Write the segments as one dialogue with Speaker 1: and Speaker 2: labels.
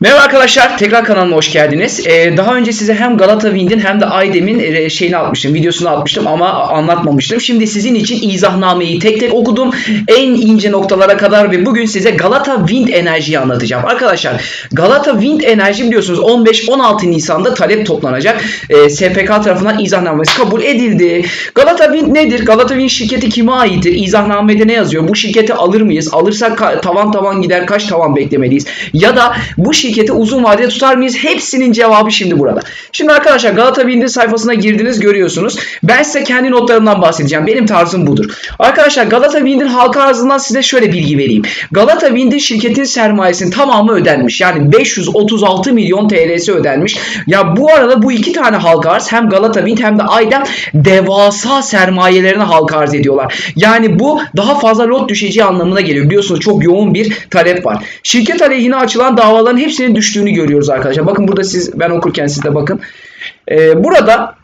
Speaker 1: Merhaba arkadaşlar, tekrar kanalıma hoş geldiniz. Ee, daha önce size hem Galata Wind'in hem de Aydem'in e, şeyini atmıştım, videosunu atmıştım ama anlatmamıştım. Şimdi sizin için izahnameyi tek tek okudum. En ince noktalara kadar ve bugün size Galata Wind Enerji'yi anlatacağım. Arkadaşlar, Galata Wind Enerji biliyorsunuz 15-16 Nisan'da talep toplanacak. Ee, SPK tarafından izahnamesi kabul edildi. Galata Wind nedir? Galata Wind şirketi kime aittir? İzahnamede ne yazıyor? Bu şirketi alır mıyız? Alırsak tavan tavan gider, kaç tavan beklemeliyiz? Ya da bu şirketi uzun vadede tutar mıyız? Hepsinin cevabı şimdi burada. Şimdi arkadaşlar Galata Wind'in sayfasına girdiniz görüyorsunuz. Ben size kendi notlarımdan bahsedeceğim. Benim tarzım budur. Arkadaşlar Galata Wind'in halka arzından size şöyle bilgi vereyim. Galata Wind'in şirketin sermayesinin tamamı ödenmiş. Yani 536 milyon TL'si ödenmiş. Ya bu arada bu iki tane halka arz hem Galata Wind hem de Aydem devasa sermayelerine halka arz ediyorlar. Yani bu daha fazla lot düşeceği anlamına geliyor. Biliyorsunuz çok yoğun bir talep var. Şirket aleyhine açılan davaların hepsinin düştüğünü görüyoruz arkadaşlar. Bakın burada siz ben okurken siz de bakın. Ee, burada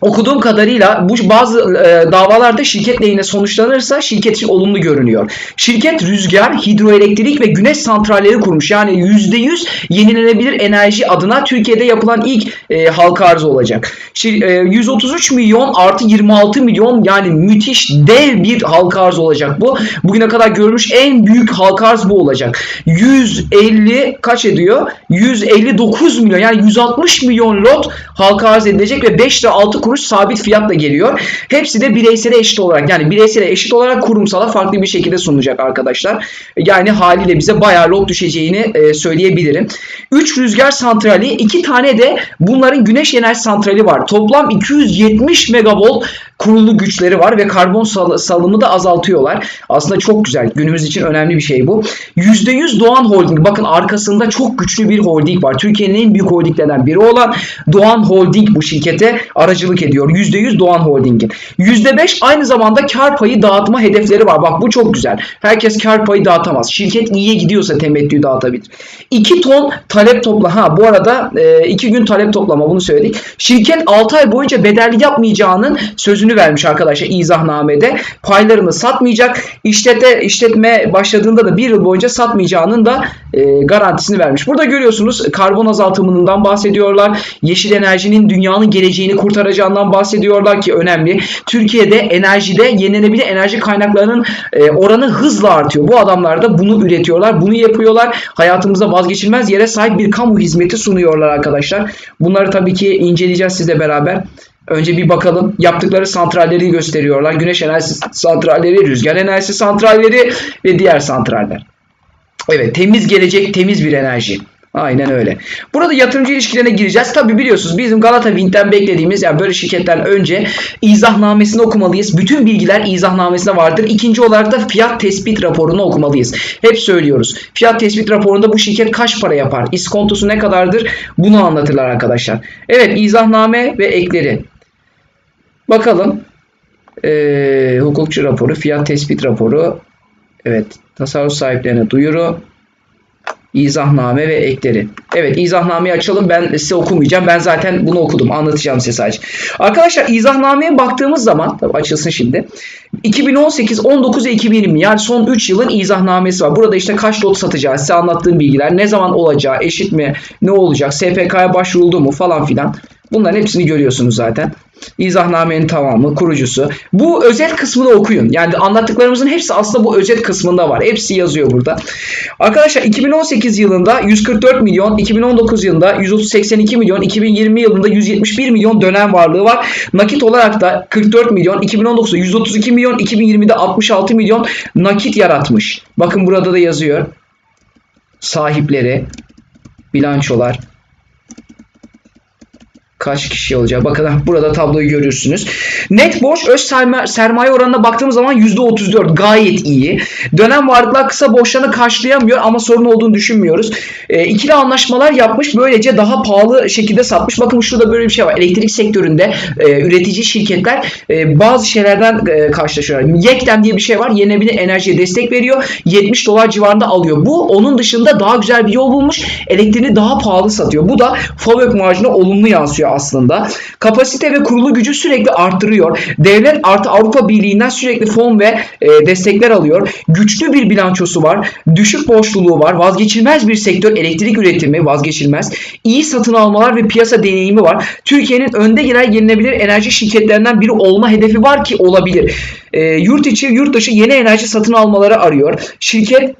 Speaker 1: Okuduğum kadarıyla bu bazı e, davalarda şirket lehine sonuçlanırsa şirket için olumlu görünüyor. Şirket rüzgar, hidroelektrik ve güneş santralleri kurmuş. Yani %100 yenilenebilir enerji adına Türkiye'de yapılan ilk e, halka arzı olacak. Şir, e, 133 milyon artı 26 milyon yani müthiş dev bir halka arz olacak bu. Bugüne kadar görmüş en büyük halka arz bu olacak. 150 kaç ediyor? 159 milyon yani 160 milyon lot halka arz edilecek ve 5 lira 6 kuruş sabit fiyatla geliyor. Hepsi de bireysele eşit olarak yani bireysele eşit olarak kurumsala farklı bir şekilde sunulacak arkadaşlar. Yani haliyle bize bayağı lot düşeceğini e, söyleyebilirim. 3 rüzgar santrali, 2 tane de bunların güneş enerji santrali var. Toplam 270 megavolt kurulu güçleri var ve karbon sal- salımı da azaltıyorlar. Aslında çok güzel. Günümüz için önemli bir şey bu. %100 Doğan Holding. Bakın arkasında çok güçlü bir holding var. Türkiye'nin en büyük holdinglerden biri olan Doğan Holding bu şirkete aracılık ediyor. %100 Doğan Holding'in. %5 aynı zamanda kar payı dağıtma hedefleri var. Bak bu çok güzel. Herkes kar payı dağıtamaz. Şirket iyiye gidiyorsa temettü dağıtabilir. 2 ton talep topla. Ha bu arada 2 gün talep toplama bunu söyledik. Şirket 6 ay boyunca bedelli yapmayacağının sözünü vermiş arkadaşlar izahnamede. Paylarını satmayacak. İşlete, işletme başladığında da bir yıl boyunca satmayacağının da e, garantisini vermiş. Burada görüyorsunuz karbon azaltımından bahsediyorlar. Yeşil enerjinin dünyanın geleceğini kurtaracağından bahsediyorlar ki önemli. Türkiye'de enerjide yenilenebilir enerji kaynaklarının e, oranı hızla artıyor. Bu adamlar da bunu üretiyorlar. Bunu yapıyorlar. Hayatımızda vazgeçilmez yere sahip bir kamu hizmeti sunuyorlar arkadaşlar. Bunları tabii ki inceleyeceğiz sizle beraber. Önce bir bakalım. Yaptıkları santralleri gösteriyorlar. Güneş enerjisi santralleri, rüzgar enerjisi santralleri ve diğer santraller. Evet, temiz gelecek, temiz bir enerji. Aynen öyle. Burada yatırımcı ilişkilerine gireceğiz. Tabi biliyorsunuz bizim Galata Wind'den beklediğimiz yani böyle şirketlerden önce izahnamesini okumalıyız. Bütün bilgiler izahnamesinde vardır. İkinci olarak da fiyat tespit raporunu okumalıyız. Hep söylüyoruz. Fiyat tespit raporunda bu şirket kaç para yapar? İskontosu ne kadardır? Bunu anlatırlar arkadaşlar. Evet izahname ve ekleri. Bakalım. Ee, hukukçu raporu, fiyat tespit raporu. Evet. Tasarruf sahiplerine duyuru. İzahname ve ekleri. Evet izahnameyi açalım. Ben size okumayacağım. Ben zaten bunu okudum. Anlatacağım size sadece. Arkadaşlar izahnameye baktığımız zaman tabii açılsın şimdi. 2018, 19 ve 2020 yani son 3 yılın izahnamesi var. Burada işte kaç lot satacağız, size anlattığım bilgiler, ne zaman olacağı, eşit mi, ne olacak, SPK'ya başvuruldu mu falan filan. Bunların hepsini görüyorsunuz zaten. İzahnamenin tamamı, kurucusu. Bu özet kısmını okuyun. Yani anlattıklarımızın hepsi aslında bu özet kısmında var. Hepsi yazıyor burada. Arkadaşlar 2018 yılında 144 milyon, 2019 yılında 182 milyon, 2020 yılında 171 milyon dönem varlığı var. Nakit olarak da 44 milyon, 2019'da 132 milyon, 2020'de 66 milyon nakit yaratmış. Bakın burada da yazıyor. Sahipleri, bilançolar, kaç kişi olacak? Bakın burada tabloyu görürsünüz. Net borç öz sermaye, oranına baktığımız zaman %34 gayet iyi. Dönem varlıklar kısa borçlarını karşılayamıyor ama sorun olduğunu düşünmüyoruz. E, ikili anlaşmalar yapmış. Böylece daha pahalı şekilde satmış. Bakın şurada böyle bir şey var. Elektrik sektöründe e, üretici şirketler e, bazı şeylerden e, karşılaşıyorlar. Yekten diye bir şey var. Yenilenebilir enerjiye destek veriyor. 70 dolar civarında alıyor. Bu onun dışında daha güzel bir yol bulmuş. Elektriğini daha pahalı satıyor. Bu da fabrik marjına olumlu yansıyor aslında. Kapasite ve kurulu gücü sürekli arttırıyor. Devlet artı Avrupa Birliği'nden sürekli fon ve e, destekler alıyor. Güçlü bir bilançosu var. Düşük borçluluğu var. Vazgeçilmez bir sektör elektrik üretimi vazgeçilmez. İyi satın almalar ve piyasa deneyimi var. Türkiye'nin önde gelen yenilebilir enerji şirketlerinden biri olma hedefi var ki olabilir. E, yurt içi, yurt dışı yeni enerji satın almaları arıyor. Şirket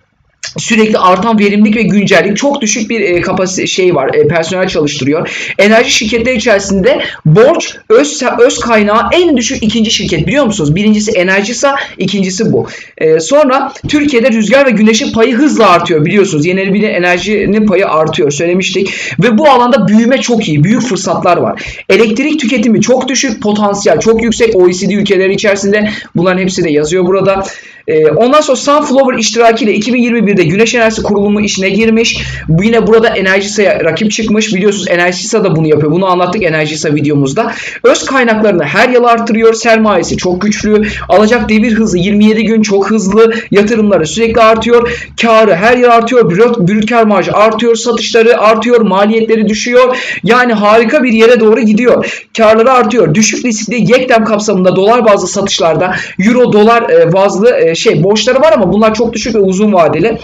Speaker 1: sürekli artan verimlilik ve güncellik çok düşük bir e, kapasite şey var e, personel çalıştırıyor. Enerji şirketleri içerisinde borç öz öz kaynağı en düşük ikinci şirket biliyor musunuz? Birincisi Enerjisa, ikincisi bu. E, sonra Türkiye'de rüzgar ve güneşin payı hızla artıyor biliyorsunuz. Yenilenebilir enerjinin payı artıyor söylemiştik ve bu alanda büyüme çok iyi. Büyük fırsatlar var. Elektrik tüketimi çok düşük, potansiyel çok yüksek. OECD ülkeleri içerisinde bunların hepsi de yazıyor burada. E, ondan sonra Sunflower iştirakiyle 2021'de Güneş Enerjisi Kurulumu işine girmiş. Yine burada Enerjisa'ya rakip çıkmış. Biliyorsunuz Enerjisa da bunu yapıyor. Bunu anlattık Enerjisa videomuzda. Öz kaynaklarını her yıl artırıyor. Sermayesi çok güçlü. Alacak devir hızı 27 gün çok hızlı. Yatırımları sürekli artıyor. Karı her yıl artıyor. Brüt, brüt kar marjı artıyor. Satışları artıyor. Maliyetleri düşüyor. Yani harika bir yere doğru gidiyor. Karları artıyor. Düşük riskli Yektem kapsamında dolar bazlı satışlarda Euro dolar e, bazlı e, şey borçları var ama bunlar çok düşük ve uzun vadeli.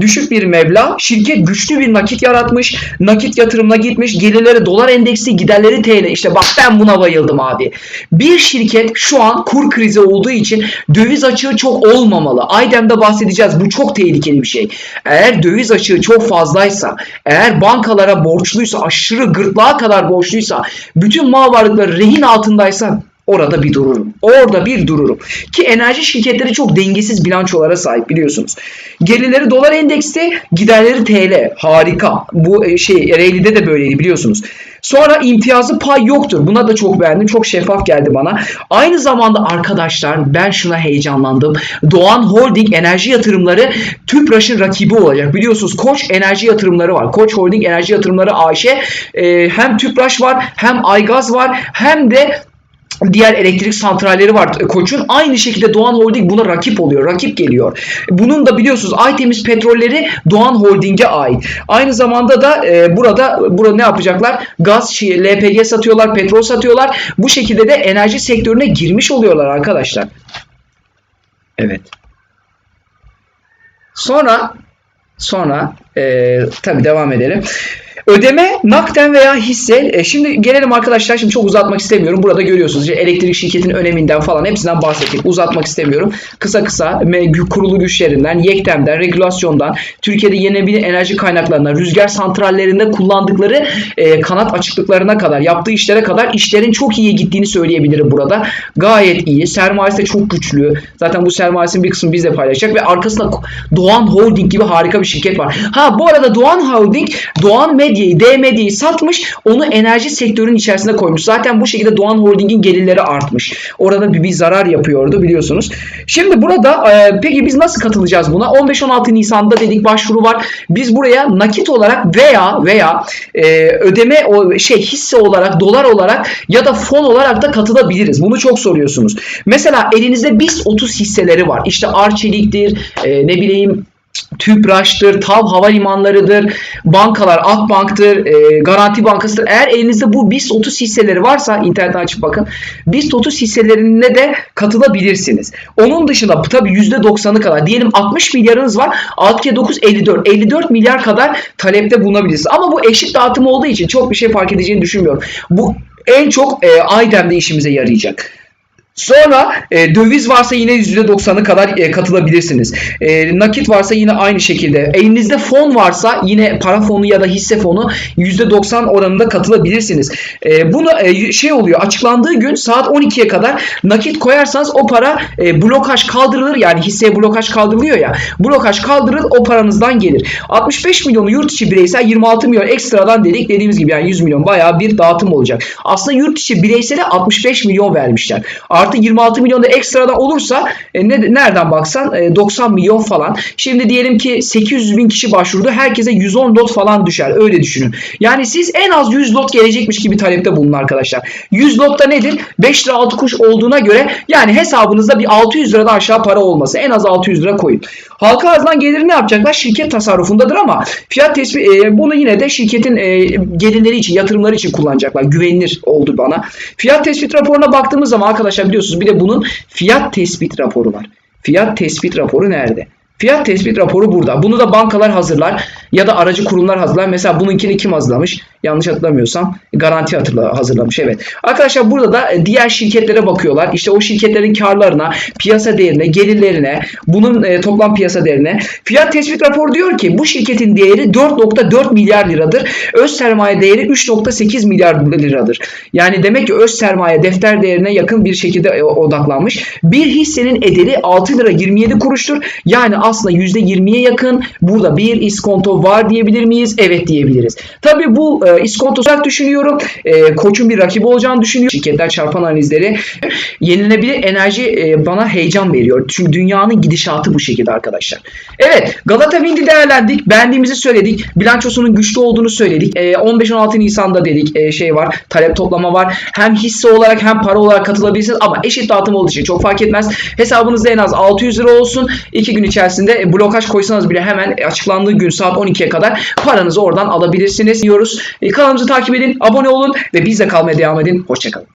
Speaker 1: Düşük bir meblağ. Şirket güçlü bir nakit yaratmış. Nakit yatırımına gitmiş. Gelirleri dolar endeksi, giderleri TL. İşte bak ben buna bayıldım abi. Bir şirket şu an kur krizi olduğu için döviz açığı çok olmamalı. Aydem'de bahsedeceğiz. Bu çok tehlikeli bir şey. Eğer döviz açığı çok fazlaysa, eğer bankalara borçluysa, aşırı gırtlağa kadar borçluysa, bütün mal varlıkları rehin altındaysa Orada bir dururum. Orada bir dururum. Ki enerji şirketleri çok dengesiz bilançolara sahip biliyorsunuz. Gelirleri dolar endeksi, giderleri TL. Harika. Bu e, şey Ereğli'de de böyleydi biliyorsunuz. Sonra imtiyazı pay yoktur. Buna da çok beğendim. Çok şeffaf geldi bana. Aynı zamanda arkadaşlar ben şuna heyecanlandım. Doğan Holding enerji yatırımları Tüpraş'ın rakibi olacak. Biliyorsunuz Koç enerji yatırımları var. Koç Holding enerji yatırımları AŞ e, hem Tüpraş var hem Aygaz var hem de diğer elektrik santralleri var Koç'un. Aynı şekilde Doğan Holding buna rakip oluyor. Rakip geliyor. Bunun da biliyorsunuz Aytemiz petrolleri Doğan Holding'e ait. Aynı zamanda da e, burada burada ne yapacaklar? Gaz, LPG satıyorlar, petrol satıyorlar. Bu şekilde de enerji sektörüne girmiş oluyorlar arkadaşlar. Evet. Sonra sonra e, tabii devam edelim. Ödeme nakden veya hisse. E, şimdi gelelim arkadaşlar. Şimdi çok uzatmak istemiyorum. Burada görüyorsunuz. İşte elektrik şirketinin öneminden falan hepsinden bahsettik. Uzatmak istemiyorum. Kısa kısa kurulu güçlerinden, yektemden, regülasyondan, Türkiye'de yenilenebilir enerji kaynaklarından, rüzgar santrallerinde kullandıkları e, kanat açıklıklarına kadar, yaptığı işlere kadar işlerin çok iyi gittiğini söyleyebilirim burada. Gayet iyi. Sermayesi de çok güçlü. Zaten bu sermayesinin bir kısmını bizle paylaşacak ve arkasında Doğan Holding gibi harika bir şirket var. Ha bu arada Doğan Holding, Doğan Medya medyayı, D medyayı satmış, onu enerji sektörünün içerisine koymuş. Zaten bu şekilde Doğan Holding'in gelirleri artmış. Orada bir, bir zarar yapıyordu biliyorsunuz. Şimdi burada e, peki biz nasıl katılacağız buna? 15-16 Nisan'da dedik başvuru var. Biz buraya nakit olarak veya veya e, ödeme o şey hisse olarak, dolar olarak ya da fon olarak da katılabiliriz. Bunu çok soruyorsunuz. Mesela elinizde BIST 30 hisseleri var. İşte Arçelik'tir, e, ne bileyim TÜPRAŞ'tır, TAV Havalimanları'dır, bankalar, Akbank'tır, e, Garanti Bankası'dır. Eğer elinizde bu BIST 30 hisseleri varsa internetten açıp bakın. BIST 30 hisselerine de katılabilirsiniz. Onun dışında tabii %90'ı kadar diyelim 60 milyarınız var. 6 kere 9 54. 54 milyar kadar talepte bulunabilirsiniz. Ama bu eşit dağıtım olduğu için çok bir şey fark edeceğini düşünmüyorum. Bu en çok e, Aydem'de işimize yarayacak. Sonra e, döviz varsa yine %90'ı kadar e, katılabilirsiniz. E, nakit varsa yine aynı şekilde. Elinizde fon varsa yine para fonu ya da hisse fonu %90 oranında katılabilirsiniz. E, bunu e, şey oluyor açıklandığı gün saat 12'ye kadar nakit koyarsanız o para e, blokaj kaldırılır. Yani hisseye blokaj kaldırılıyor ya. Blokaj kaldırılır o paranızdan gelir. 65 milyonu yurt içi bireysel 26 milyon ekstradan dedik. Dediğimiz gibi yani 100 milyon bayağı bir dağıtım olacak. Aslında yurt içi bireysele 65 milyon vermişler Artı 26 milyon da ekstradan olursa e, ne, nereden baksan e, 90 milyon falan. Şimdi diyelim ki 800 bin kişi başvurdu. Herkese 110 lot falan düşer. Öyle düşünün. Yani siz en az 100 lot gelecekmiş gibi talepte bulunun arkadaşlar. 100 lot da nedir? 5 lira 6 kuruş olduğuna göre yani hesabınızda bir 600 liradan aşağı para olması. En az 600 lira koyun. Halka arzdan geliri ne yapacaklar? Şirket tasarrufundadır ama fiyat tespit e, bunu yine de şirketin e, gelirleri için, yatırımları için kullanacaklar. Güvenilir oldu bana. Fiyat tespit raporuna baktığımız zaman arkadaşlar biliyorsunuz bir de bunun fiyat tespit raporu var. Fiyat tespit raporu nerede? Fiyat tespit raporu burada. Bunu da bankalar hazırlar ya da aracı kurumlar hazırlar. Mesela bununkini kim hazırlamış? Yanlış hatırlamıyorsam garanti hatırla, hazırlamış. Evet. Arkadaşlar burada da e, diğer şirketlere bakıyorlar. İşte o şirketlerin karlarına, piyasa değerine, gelirlerine, bunun e, toplam piyasa değerine. Fiyat tespit raporu diyor ki bu şirketin değeri 4.4 milyar liradır. Öz sermaye değeri 3.8 milyar liradır. Yani demek ki öz sermaye defter değerine yakın bir şekilde e, odaklanmış. Bir hissenin ederi 6 lira 27 kuruştur. Yani aslında %20'ye yakın burada bir iskonto var diyebilir miyiz? Evet diyebiliriz. Tabii bu e, iskonto olarak düşünüyorum. E, koçun bir rakibi olacağını düşünüyorum. Şirketler çarpan analizleri. Yenilenebilir enerji e, bana heyecan veriyor. Çünkü dünyanın gidişatı bu şekilde arkadaşlar. Evet Galata Wind'i değerlendik. Beğendiğimizi söyledik. Bilançosunun güçlü olduğunu söyledik. E, 15-16 Nisan'da dedik e, şey var. Talep toplama var. Hem hisse olarak hem para olarak katılabilirsiniz ama eşit dağıtım olduğu için çok fark etmez. Hesabınızda en az 600 lira olsun. 2 gün içerisinde e, blokaj koysanız bile hemen açıklandığı gün saat 12'ye kadar paranızı oradan alabilirsiniz diyoruz. E, kanalımızı takip edin, abone olun ve bizle kalmaya devam edin. Hoşçakalın.